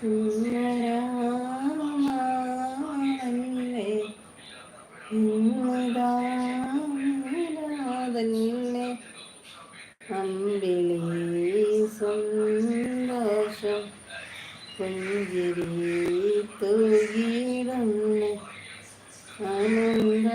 സുന്ദരാമല്ലേ ഇന്നതാതന്നെ അമ്പിളി സന്തോഷം പുഞ്ചിരി തൂകിടുന്നു ആനന്ദ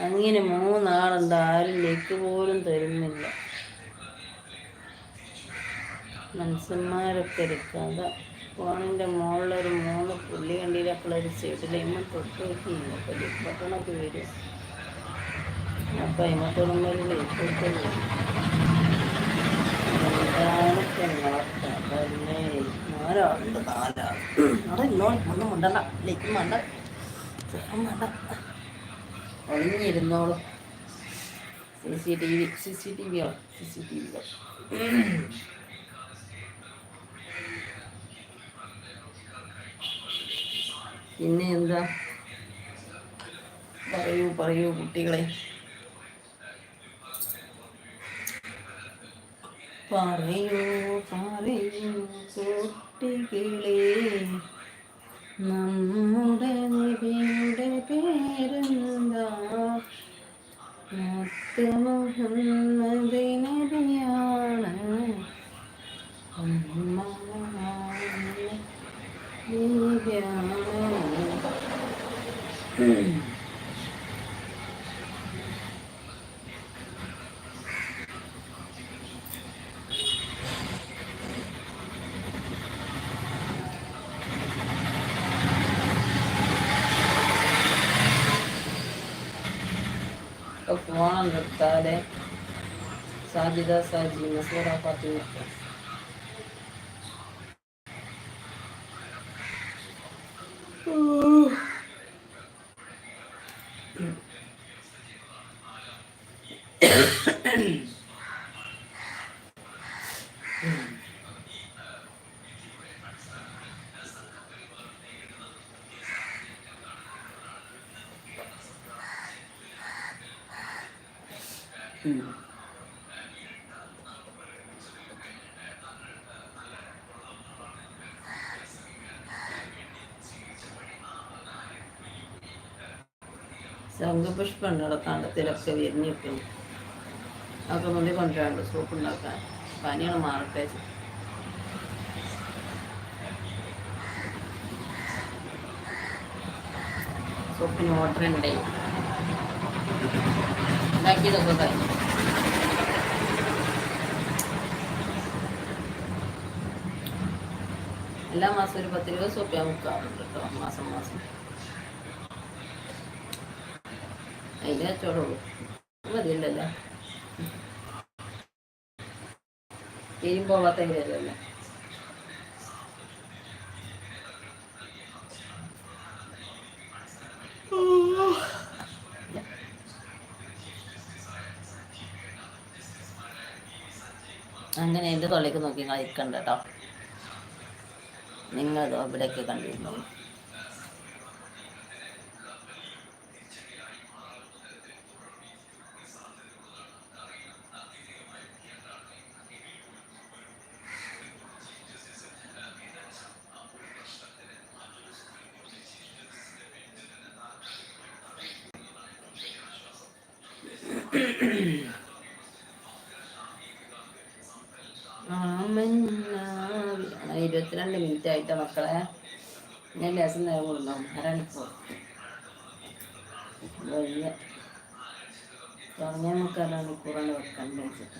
അങ്ങനെ മൂന്നാളുണ്ട് ആരും ലേക്ക് പോലും തരുന്നില്ല. മനുഷ്യന്മാരൊക്കെ എടുക്കാതെ ഫോണിന്റെ മുകളിലൊരു മൂന്ന് പുള്ളി കണ്ടില്ല ഒരു സൈഡിലേമ്മ തൊട്ട് വെക്കുന്നു അപ്പോൾ ലിപ്പട്ടണൊക്കെ വരും. അപ്പം ഒരു ലേറ്റ് എന്താണ് പെങ്ങളൊക്കെ ഒന്നും C C T V C C T വിയോ C C T വിയോ പിന്നെ എന്താ പറയൂ പറയൂ കുട്ടികളെ. പറയൂ പറയൂ കുട്ടികളെ. നമ്മുടെ നബിയുടെ പേരെന്താ? മുത്ത് മുഹമ്മദ് നബിയാണ് അമ്മ ഫോൺ നിർത്താതെ സാജിദ സാജി മസൂറ ഫാത്തിമ ശംഖുപുഷ്പമുണ്ട് അവിടെ കണ്ടത്തിലൊക്കെ വിരിഞ്ഞിട്ടു അതൊക്കെ നുള്ളി കൊണ്ടുവരാണ്ട് സൂപ്പ് ഉണ്ടാക്കാൻ. പനിയാണ് മാറട്ടെ സൂപ്പിന് ഓർഡർ ഉണ്ടേ ഉണ്ടാക്കിയതൊക്കെ കഴിഞ്ഞു. എല്ലാ മാസം ഒരു പത്ത് രൂപ സോപ്പ് ഞാൻ മുക്കാറുണ്ട് മാസം മാസം. അതിന് വെച്ചോടുള്ളൂ മതിയുണ്ടല്ലോ തീരും പോവാത്ത അങ്ങനെ എന്റെ തൊള്ളിക്ക് നോക്കി നിങ്ങൾ കേട്ടോ. നിങ്ങൾ ഇവിടെയൊക്കെ കണ്ടിരുന്നോളൂ. ഇരുപത്തിരണ്ട് മിനിറ്റ് ആയിട്ട് മക്കളെ. ഞാൻ ലേസം നേരം കൊടുക്കണം അരണിപ്പോൾ വലിയ തുടങ്ങിയ നമുക്ക് അരണിക്കൂറാണ് വെക്കാൻ വെച്ചിട്ട്